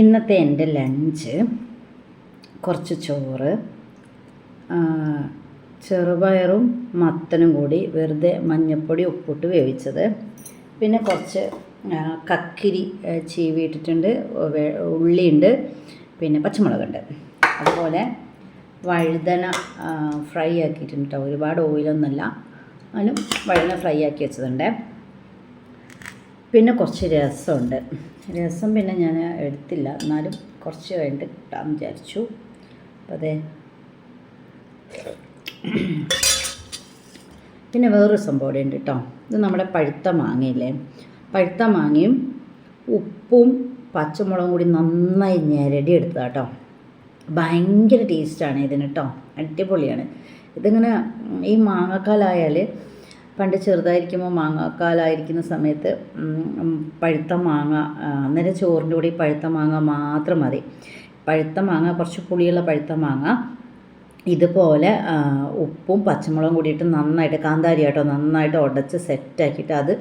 ഇന്നത്തെ എന്റെ ലഞ്ച് കുറച്ച് ചോറ് ചെറുപയറും മത്തനും കൂടി വെറുതെ മഞ്ഞപ്പൊടി ഉപ്പിട്ട് വേവിച്ചത്. പിന്നെ കുറച്ച് കക്കിരി ചീവിയിട്ടിട്ടുണ്ട് ഉള്ളിയുണ്ട് പിന്നെ പച്ചമുളകുണ്ട്. അതുപോലെ വഴുതന ഫ്രൈ ആക്കിയിട്ടുണ്ട് കേട്ടോ ഒരുപാട് ഓയിലൊന്നുമല്ല. അതിനും വഴുതന ഫ്രൈ ആക്കി വെച്ചതുണ്ട്. പിന്നെ കുറച്ച് രസമുണ്ട്. രസം പിന്നെ ഞാൻ എടുത്തില്ല. എന്നാലും കുറച്ച് കഴിഞ്ഞിട്ട് കിട്ടാമെന്ന് വിചാരിച്ചു. അപ്പോൾ അതെ പിന്നെ വേറൊരു സംഭവം ഇവിടെ ഉണ്ട് കേട്ടോ. ഇത് നമ്മുടെ പഴുത്ത മാങ്ങയില്ലേ? പഴുത്ത മാങ്ങയും ഉപ്പും പച്ചമുളകും കൂടി നന്നായി ഞെരടി എടുത്തതാ കേട്ടോ. ഭയങ്കര ടേസ്റ്റാണ് ഇതിന് കേട്ടോ. അടിപൊളിയാണ്. ഇതിങ്ങനെ ഈ മാങ്ങക്കാലായാൽ പണ്ട് ചെറുതായിരിക്കുമ്പോൾ മാങ്ങാക്കാലായിരിക്കുന്ന സമയത്ത് പഴുത്ത മാങ്ങ അന്നേരം ചോറിന്റെ കൂടെ പഴുത്ത മാങ്ങ മാത്രം മതി. പഴുത്ത മാങ്ങ കുറച്ച് പുളിയുള്ള പഴുത്ത മാങ്ങ ഇതുപോലെ ഉപ്പും പച്ചമുളകും കൂടിയിട്ട് നന്നായിട്ട് കാന്താരി ആട്ടോ നന്നായിട്ട് ഉടച്ച് സെറ്റാക്കിയിട്ട് അത്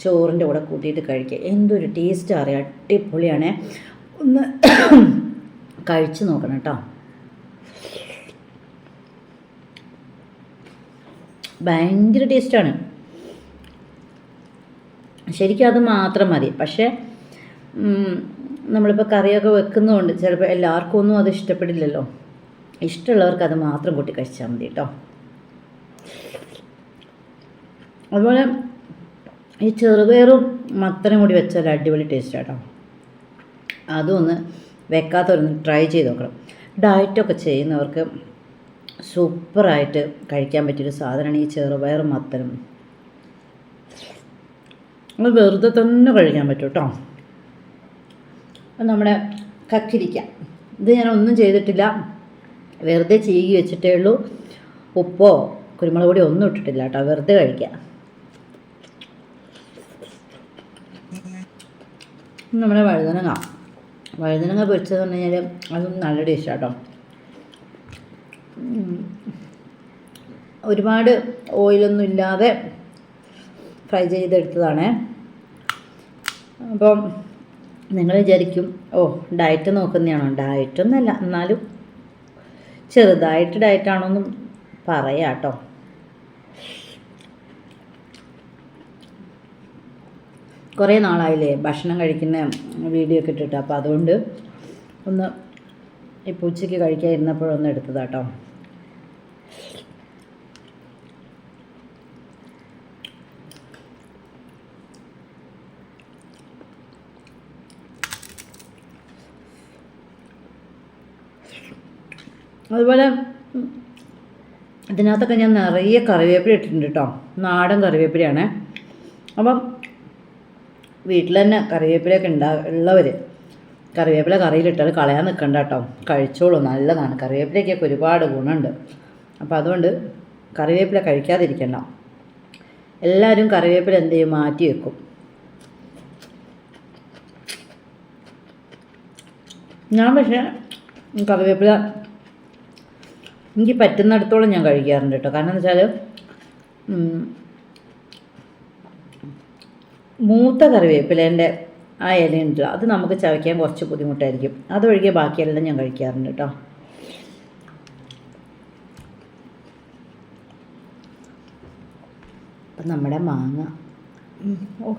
ചോറിന്റെ കൂടെ കൂട്ടിയിട്ട് കഴിക്കുക. എന്തൊരു ടേസ്റ്റ് അറിയാം. അടിപൊളിയാണേ. ഒന്ന് കഴിച്ചു നോക്കണം കേട്ടോ. ഭയങ്കര ടേസ്റ്റാണ്. ശരിക്കും അത് മാത്രം മതി. പക്ഷേ നമ്മളിപ്പോൾ കറിയൊക്കെ വെക്കുന്നതുകൊണ്ട് ചിലപ്പോൾ എല്ലാവർക്കും ഒന്നും അത് ഇഷ്ടപ്പെടില്ലല്ലോ. ഇഷ്ടമുള്ളവർക്ക് അത് മാത്രം കൂട്ടി കഴിച്ചാൽ മതി കേട്ടോ അതുപോലെ ഈ ചെറുപയറും മത്തനും കൂടി വെച്ചാൽ അടിപൊളി ടേസ്റ്റ് കേട്ടോ അതും ഒന്ന് വെക്കാത്തവരൊന്ന് ട്രൈ ചെയ്ത് നോക്കണം. ഡയറ്റൊക്കെ ചെയ്യുന്നവർക്ക് സൂപ്പറായിട്ട് കഴിക്കാൻ പറ്റിയൊരു സാധനമാണ് ഈ ചെറുപയർ മത്തനും. നമ്മൾ വെറുതെ തന്നെ കഴിക്കാൻ പറ്റും കേട്ടോ. അപ്പം നമ്മുടെ കക്കിരിക്ക. ഇത് ഞാൻ ഒന്നും ചെയ്തിട്ടില്ല. വെറുതെ ചീകി വെച്ചിട്ടേ ഉള്ളൂ. ഉപ്പോ കുരുമുളക് പൊടി ഒന്നും ഇട്ടിട്ടില്ല കേട്ടോ. വെറുതെ കഴിക്കാം. നമ്മുടെ വഴുതനങ്ങ. വഴുതനങ്ങ പൊരിച്ചതെന്ന് പറഞ്ഞു കഴിഞ്ഞാൽ അതും നല്ല ടേസ്റ്റ് കേട്ടോ. ഒരുപാട് ഓയിലൊന്നും ഇല്ലാതെ ഫ്രൈ ചെയ്തെടുത്തതാണ്. അപ്പം നിങ്ങൾ വിചാരിക്കും ഓ ഡയറ്റ് നോക്കുന്നതാണോ? ഡയറ്റൊന്നുമല്ല എന്നാലും ചെറുതായിട്ട് ഡയറ്റാണോന്നും പറയാം കേട്ടോ. കുറേ നാളായില്ലേ ഭക്ഷണം കഴിക്കുന്ന വീഡിയോ ഒക്കെ ഇട്ടിട്ട് അപ്പോൾ അതുകൊണ്ട് ഒന്ന് ഇപ്പോൾ ഉച്ചയ്ക്ക് കഴിക്കാതിരുന്നപ്പോഴൊന്ന് എടുത്തതാട്ടോ. അതുപോലെ ഇതിനകത്തൊക്കെ ഞാൻ നിറയെ കറിവേപ്പില ഇട്ടിട്ടുണ്ട് കേട്ടോ നാടൻ കറിവേപ്പിലയാണ്. അപ്പം വീട്ടിൽ തന്നെ കറിവേപ്പിലയൊക്കെ ഉണ്ടാ ഉള്ളവർ കറിവേപ്പില കറിയിലിട്ടാൽ കളയാൻ നിൽക്കണ്ട കേട്ടോ കഴിച്ചോളൂ നല്ലതാണ്. കറിവേപ്പിലയ്ക്കൊക്കെ ഒരുപാട് ഗുണമുണ്ട്. അപ്പോൾ അതുകൊണ്ട് കറിവേപ്പില കഴിക്കാതിരിക്കണ്ട. എല്ലാവരും കറിവേപ്പില എന്ത് ചെയ്യും? മാറ്റി വെക്കും. ഞാൻ പക്ഷേ കറിവേപ്പില എനിക്ക് പറ്റുന്നിടത്തോളം ഞാൻ കഴിക്കാറുണ്ട് കേട്ടോ. കാരണം എന്ന് വെച്ചാൽ മൂത്ത കറിവേപ്പിലേന്റെ ആ ഇലയുണ്ടല്ലോ അത് നമുക്ക് ചവയ്ക്കാൻ കുറച്ച് ബുദ്ധിമുട്ടായിരിക്കും. അതൊഴികെ ബാക്കിയെല്ലാം ഞാൻ കഴിക്കാറുണ്ട് കേട്ടോ. അപ്പം നമ്മുടെ മാങ്ങ. ഓ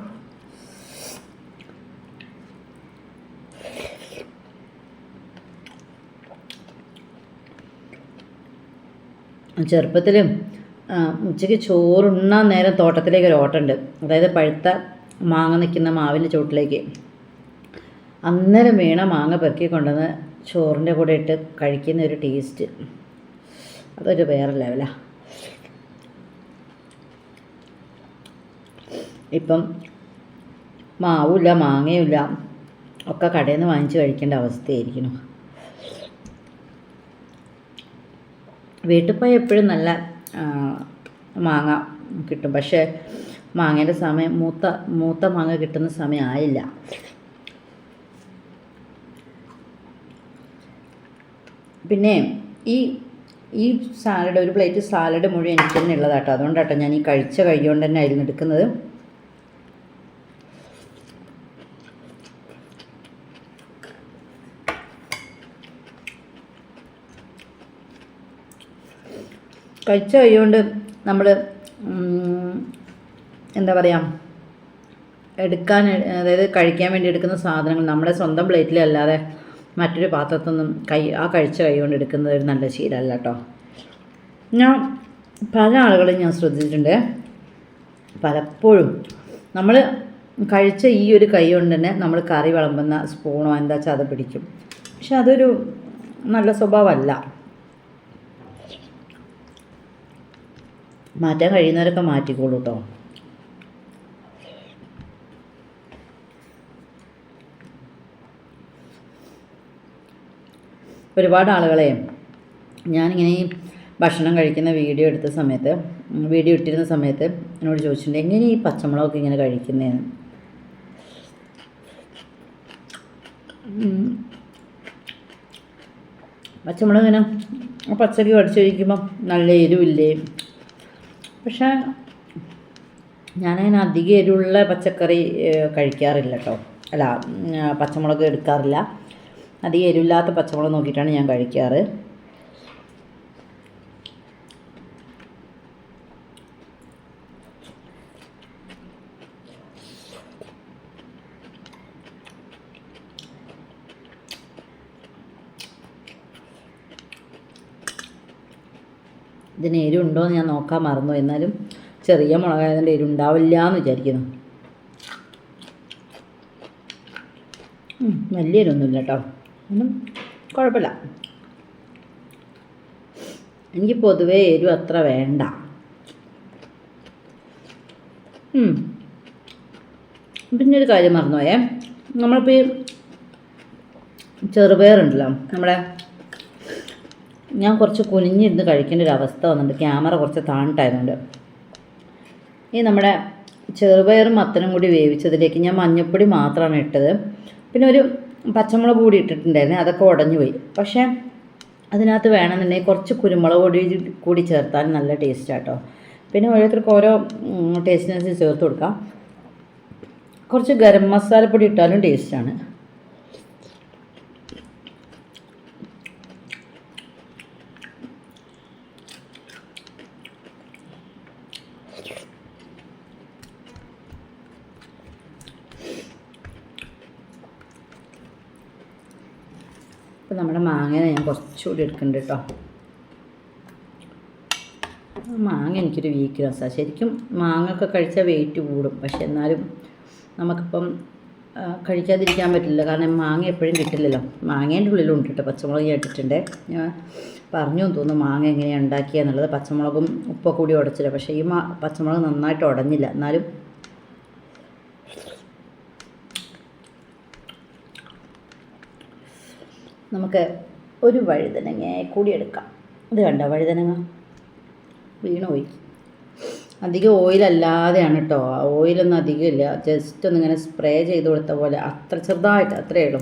ചെറുപ്പത്തിലും ഉച്ചയ്ക്ക് ചോറുണ്ണാൻ നേരം തോട്ടത്തിലേക്ക് ഒരു ഓട്ടമുണ്ട്. അതായത് പഴുത്ത മാങ്ങ നിൽക്കുന്ന മാവിന്റെ ചുവട്ടിലേക്ക്. അന്നേരം വീണ മാങ്ങ പെറുക്കി കൊണ്ടുവന്ന് ചോറിന്റെ കൂടെ ഇട്ട് കഴിക്കുന്ന ഒരു ടേസ്റ്റ് അതൊരു വേറെ ലെവലാണ് ഇപ്പം മാവുമില്ല മാങ്ങയുമില്ല ഒക്കെ കടയിൽ നിന്ന് വാങ്ങിച്ച് കഴിക്കേണ്ട അവസ്ഥയായിരിക്കുന്നു. വീട്ടിൽ പോയാൽ എപ്പോഴും നല്ല മാങ്ങ കിട്ടും. പക്ഷേ മാങ്ങേന്റെ സമയം മൂത്ത മൂത്ത മാങ്ങ കിട്ടുന്ന സമയം ആയില്ല. പിന്നെ ഈ ഈ സാലഡ് ഒരു പ്ലേറ്റ് സാലഡ് മുഴുവൻ എനിക്ക് തന്നെ ഉള്ളതാട്ടോ. അതുകൊണ്ടാട്ടോ ഞാൻ ഈ കഴിച്ച കഴിയുകൊണ്ട് തന്നെ ആയിരുന്നു എടുക്കുന്നത്. കഴിച്ച കഴിയുകൊണ്ട് നമ്മൾ എന്താ പറയുക എടുക്കാൻ അതായത് കഴിക്കാൻ വേണ്ടി എടുക്കുന്ന സാധനങ്ങൾ നമ്മുടെ സ്വന്തം പ്ലേറ്റിലല്ലാതെ മറ്റൊരു പാത്രത്തൊന്നും കൈ ആ കഴിച്ച കൈ കൊണ്ട് എടുക്കുന്നത് ഒരു നല്ല ശീലമല്ല കേട്ടോ. ഞാൻ പല ആളുകളും ഞാൻ ശ്രദ്ധിച്ചിട്ടുണ്ട്. പലപ്പോഴും നമ്മൾ കഴിച്ച ഈ ഒരു കൈ കൊണ്ട് തന്നെ നമ്മൾ കറി വിളമ്പുന്ന സ്പൂണോ എന്താ വെച്ചാൽ അത് പിടിക്കും. പക്ഷെ അതൊരു നല്ല സ്വഭാവമല്ല. മാറ്റാൻ കഴിയുന്നവരൊക്കെ മാറ്റിക്കോളൂ കേട്ടോ ഒരുപാട് ആളുകളെ ഞാനിങ്ങനെ ഈ ഭക്ഷണം കഴിക്കുന്ന വീഡിയോ എടുത്ത സമയത്ത് വീഡിയോ ഇട്ടിരുന്ന സമയത്ത് എന്നോട് ചോദിച്ചിട്ടുണ്ട് എങ്ങനെ ഈ പച്ചമുളകൊക്കെ ഇങ്ങനെ കഴിക്കുന്നതെന്ന് പച്ചമുളക് ഇങ്ങനെ പച്ചക്ക് കടിച്ചു കഴിക്കുമ്പം നല്ല എരിവില്ലേ? പക്ഷേ ഞാനങ്ങനെ അധികം എരിവുള്ള പച്ചക്കറി കഴിക്കാറില്ല കേട്ടോ അല്ല പച്ചമുളക് എടുക്കാറില്ല. അധികം എരിവില്ലാത്ത പച്ചമുളക് നോക്കിയിട്ടാണ് ഞാൻ കഴിക്കാറ്. ഇതിന് എരിവുണ്ടോ എന്ന് ഞാൻ നോക്കാൻ മറന്നു. എന്നാലും ചെറിയ മുളകായതിന്റെ എരിവുണ്ടാവില്ല എന്ന് വിചാരിക്കുന്നു വലിയ എരിവൊന്നുമില്ല കേട്ടോ. ഒന്നും കുഴപ്പമില്ല. എനിക്ക് പൊതുവേ എരിവ് അത്ര വേണ്ട. പിന്നെ ഒരു കാര്യം മറന്നുപോയേ. നമ്മളിപ്പോൾ ഈ ചെറുപയറുണ്ടല്ലോ നമ്മുടെ ഞാൻ കുറച്ച് കുനിഞ്ഞിരുന്ന് കഴിക്കേണ്ട ഒരു അവസ്ഥ വന്നിട്ടുണ്ട്. ക്യാമറ കുറച്ച് താണിട്ടായതുകൊണ്ട് ഈ നമ്മുടെ ചെറുപയറും മത്തനും കൂടി വേവിച്ചതിലേക്ക് ഞാൻ മഞ്ഞപ്പൊടി മാത്രമാണ് ഇട്ടത്. പിന്നെ ഒരു പച്ചമുളക് കൂടി ഇട്ടിട്ടുണ്ടായിരുന്നു. അതൊക്കെ ഉടഞ്ഞു പോയി. പക്ഷേ അതിനകത്ത് വേണമെന്നുണ്ടെങ്കിൽ കുറച്ച് കുരുമുളക് പൊടി കൂടി ചേർത്താൽ നല്ല ടേസ്റ്റ് ആട്ടോ. പിന്നെ ഓരോരുത്തർക്ക് ഓരോ ടേസ്റ്റിനനുസരിച്ച് ചേർത്ത് കൊടുക്കാം. കുറച്ച് ഗരം മസാലപ്പൊടി ഇട്ടാലും ടേസ്റ്റാണ് ഇപ്പം നമ്മുടെ മാങ്ങ ഞാൻ കുറച്ചുകൂടി എടുക്കുന്നുണ്ട് കേട്ടോ. മാങ്ങ എനിക്കൊരു വീക്ക്നെസ്സാണ് ശരിക്കും മാങ്ങ ഒക്കെ കഴിച്ചാൽ വെയിറ്റ് കൂടും. പക്ഷെ എന്നാലും നമുക്കിപ്പം കഴിക്കാതിരിക്കാൻ പറ്റില്ല. കാരണം മാങ്ങ എപ്പോഴും കിട്ടില്ലല്ലോ. മാങ്ങേന്റെ ഉള്ളിലുണ്ട് കേട്ടോ. പച്ചമുളക് ഇട്ടിട്ടുണ്ട്. ഞാൻ പറഞ്ഞു തോന്നുന്നു മാങ്ങ എങ്ങനെയാണ് ഉണ്ടാക്കിയെന്നുള്ളത് പച്ചമുളകും ഉപ്പൊക്കെ കൂടി ഉടച്ചില്ല പക്ഷേ ഈ മാ പച്ചമുളക് നന്നായിട്ട് ഉടഞ്ഞില്ല. എന്നാലും നമുക്ക് ഒരു വഴുതനങ്ങയെ കൂടി എടുക്കാം. ഇത് കണ്ടോ വഴുതനങ്ങ? വീണുപോയി അധികം ഓയിലല്ലാതെയാണ് കേട്ടോ ഓയിലൊന്നും അധികം ഇല്ല. ജസ്റ്റ് ഒന്നിങ്ങനെ സ്പ്രേ ചെയ്ത് കൊടുത്ത പോലെ. അത്ര ചെറുതായിട്ട് അത്രയേ ഉള്ളൂ.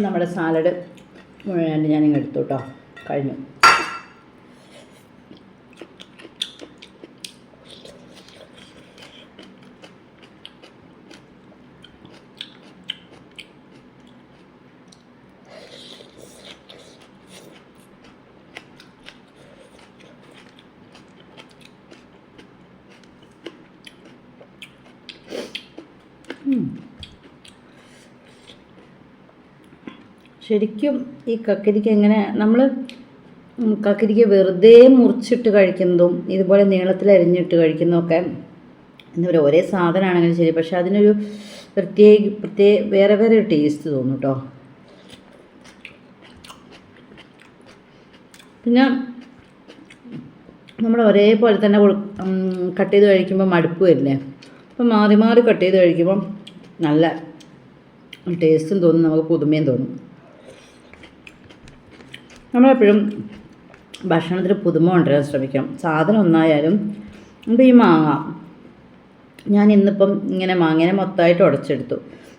നമ്മുടെ സാലഡ് മുഴുവൻ ഞാനിങ്ങ് എടുത്തു കേട്ടോ കഴിഞ്ഞു Mm. ശരിക്കും ഈ കക്കരിക്ക എങ്ങനെ നമ്മൾ കക്കരിക്ക വെറുതെ മുറിച്ചിട്ട് കഴിക്കുന്നതും ഇതുപോലെ നീളത്തിൽ അരിഞ്ഞിട്ട് കഴിക്കുന്നതൊക്കെ എന്താ പറയുക ഒരേ സാധനമാണെങ്കിലും ശരി. പക്ഷെ അതിനൊരു പ്രത്യേക പ്രത്യേക വേറെ വേറെ ഒരു ടേസ്റ്റ് തോന്നും കേട്ടോ പിന്നെ നമ്മൾ ഒരേപോലെ തന്നെ കട്ട് ചെയ്ത് കഴിക്കുമ്പോൾ മടുപ്പ് വരില്ലേ? അപ്പം മാറി മാറി കട്ട് ചെയ്ത് കഴിക്കുമ്പം നല്ല ടേസ്റ്റും തോന്നും നമുക്ക് പുതുമയും തോന്നും. നമ്മളെപ്പോഴും ഭക്ഷണത്തിൽ പുതുമ കൊണ്ടുവരാൻ ശ്രമിക്കണം സാധനം ഒന്നായാലും ഇപ്പോൾ ഈ മാങ്ങ. ഞാൻ ഇന്നിപ്പം ഇങ്ങനെ മാങ്ങേനെ മൊത്തമായിട്ട് ഉടച്ചെടുത്തു.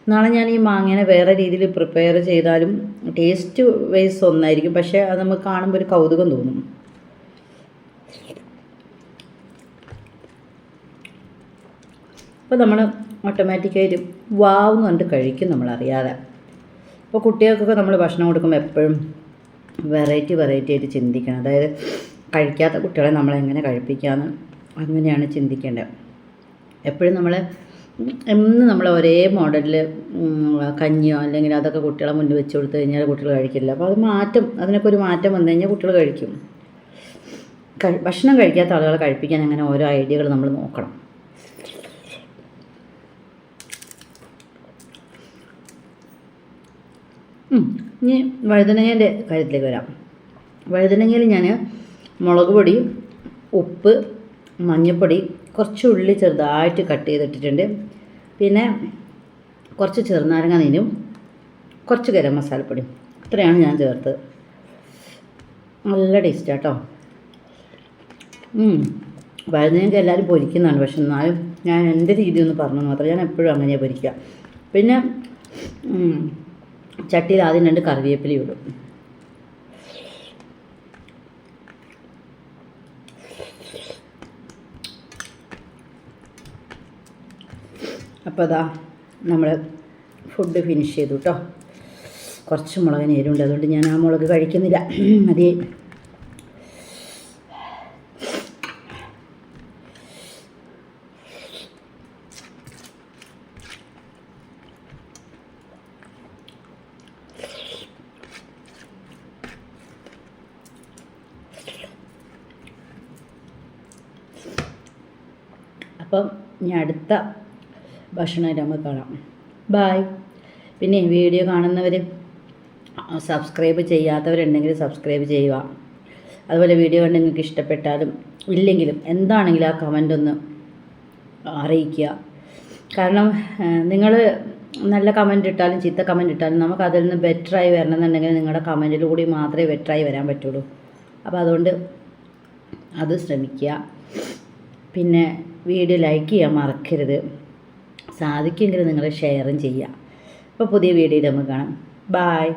നാളെ ഞാൻ ഈ മാങ്ങേനെ വേറെ രീതിയിൽ പ്രിപ്പയർ ചെയ്താലും ടേസ്റ്റ് വൈസ് ഒന്നായിരിക്കും. പക്ഷേ അത് നമുക്ക് കാണുമ്പോൾ ഒരു കൗതുകം തോന്നും. അപ്പോൾ നമ്മൾ ഓട്ടോമാറ്റിക്കായിട്ട് വാവ് എന്ന് പറഞ്ഞിട്ട് കഴിക്കും നമ്മളറിയാതെ. അപ്പോൾ കുട്ടികൾക്കൊക്കെ നമ്മൾ ഭക്ഷണം കൊടുക്കുമ്പോൾ എപ്പോഴും വെറൈറ്റി വെറൈറ്റി ആയിട്ട് ചിന്തിക്കണം. അതായത് കഴിക്കാത്ത കുട്ടികളെ നമ്മൾ എങ്ങനെ കഴിപ്പിക്കാമെന്ന് അങ്ങനെയാണ് ചിന്തിക്കേണ്ടത്. എപ്പോഴും നമ്മൾ എന്നും നമ്മൾ ഒരേ മോഡലിൽ കഞ്ഞിയോ അല്ലെങ്കിൽ അതൊക്കെ കുട്ടികളെ മുന്നിൽ വെച്ച് കൊടുത്തു കഴിഞ്ഞാൽ കുട്ടികൾ കഴിക്കില്ല. അപ്പോൾ അത് മാറ്റം അതിനൊക്കെ ഒരു മാറ്റം വന്നു കഴിഞ്ഞാൽ കുട്ടികൾ കഴിക്കും. ഭക്ഷണം കഴിക്കാത്ത ആളുകളെ കഴിപ്പിക്കാൻ അങ്ങനെ ഓരോ ഐഡിയകൾ നമ്മൾ നോക്കണം. ഉം. ഇനി വഴുതനങ്ങേന്റെ കാര്യത്തിലേക്ക് വരാം. വഴുതനങ്ങയിൽ ഞാൻ മുളക് പൊടി ഉപ്പ് മഞ്ഞൾപ്പൊടി കുറച്ച് ഉള്ളി ചെറുതായിട്ട് കട്ട് ചെയ്തിട്ടിട്ടുണ്ട്. പിന്നെ കുറച്ച് ചെറുനാരങ്ങ നീരും കുറച്ച് ഗരം മസാലപ്പൊടിയും. ഇത്രയാണ് ഞാൻ ചേർത്തത് നല്ല ടേസ്റ്റ് കേട്ടോ വഴുതനങ്ങ എല്ലാവരും പൊരിക്കുന്നതാണ് പക്ഷെ എന്നാലും ഞാൻ എന്റെ രീതി ഒന്ന് പറഞ്ഞു മാത്രം ഞാൻ എപ്പോഴും അങ്ങനെയാണ് പൊരിക്കുക. പിന്നെ ചട്ടിയിൽ ആദ്യം രണ്ട് കറിവേപ്പില ഇടും. അപ്പോൾ അതാ നമ്മൾ ഫുഡ് ഫിനിഷ് ചെയ്തു കേട്ടോ കുറച്ച് മുളകിന് നേരുണ്ട് അതുകൊണ്ട് ഞാൻ ആ മുളക് കഴിക്കുന്നില്ല. മതി അപ്പം ഇനി അടുത്ത ഭക്ഷണമായിട്ട് നമുക്ക് കാണാം. ബായ് പിന്നെ വീഡിയോ കാണുന്നവർ സബ്സ്ക്രൈബ് ചെയ്യാത്തവരുണ്ടെങ്കിൽ സബ്സ്ക്രൈബ് ചെയ്യുക. അതുപോലെ വീഡിയോ കണ്ട് നിങ്ങൾക്ക് ഇഷ്ടപ്പെട്ടാലും ഇല്ലെങ്കിലും എന്താണെങ്കിലും ആ കമന്റ് ഒന്ന് അറിയിക്കുക. കാരണം നിങ്ങൾ നല്ല കമന്റ് ഇട്ടാലും ചീത്ത കമന്റ് ഇട്ടാലും നമുക്ക് അതിൽ നിന്ന് ബെറ്ററായി വരണമെന്നുണ്ടെങ്കിൽ നിങ്ങളുടെ കമന്റിൽ കൂടി മാത്രമേ ബെറ്ററായി വരാൻ പറ്റുള്ളൂ. അപ്പോൾ അതുകൊണ്ട് അത് ശ്രമിക്കുക. പിന്നെ വീഡിയോ ലൈക്ക് ചെയ്യാൻ മറക്കരുത്. സാധിക്കുമെങ്കിൽ നിങ്ങൾ ഷെയറും ചെയ്യുക അപ്പോൾ പുതിയ വീഡിയോയിൽ നമുക്ക് കാണാം. ബായ്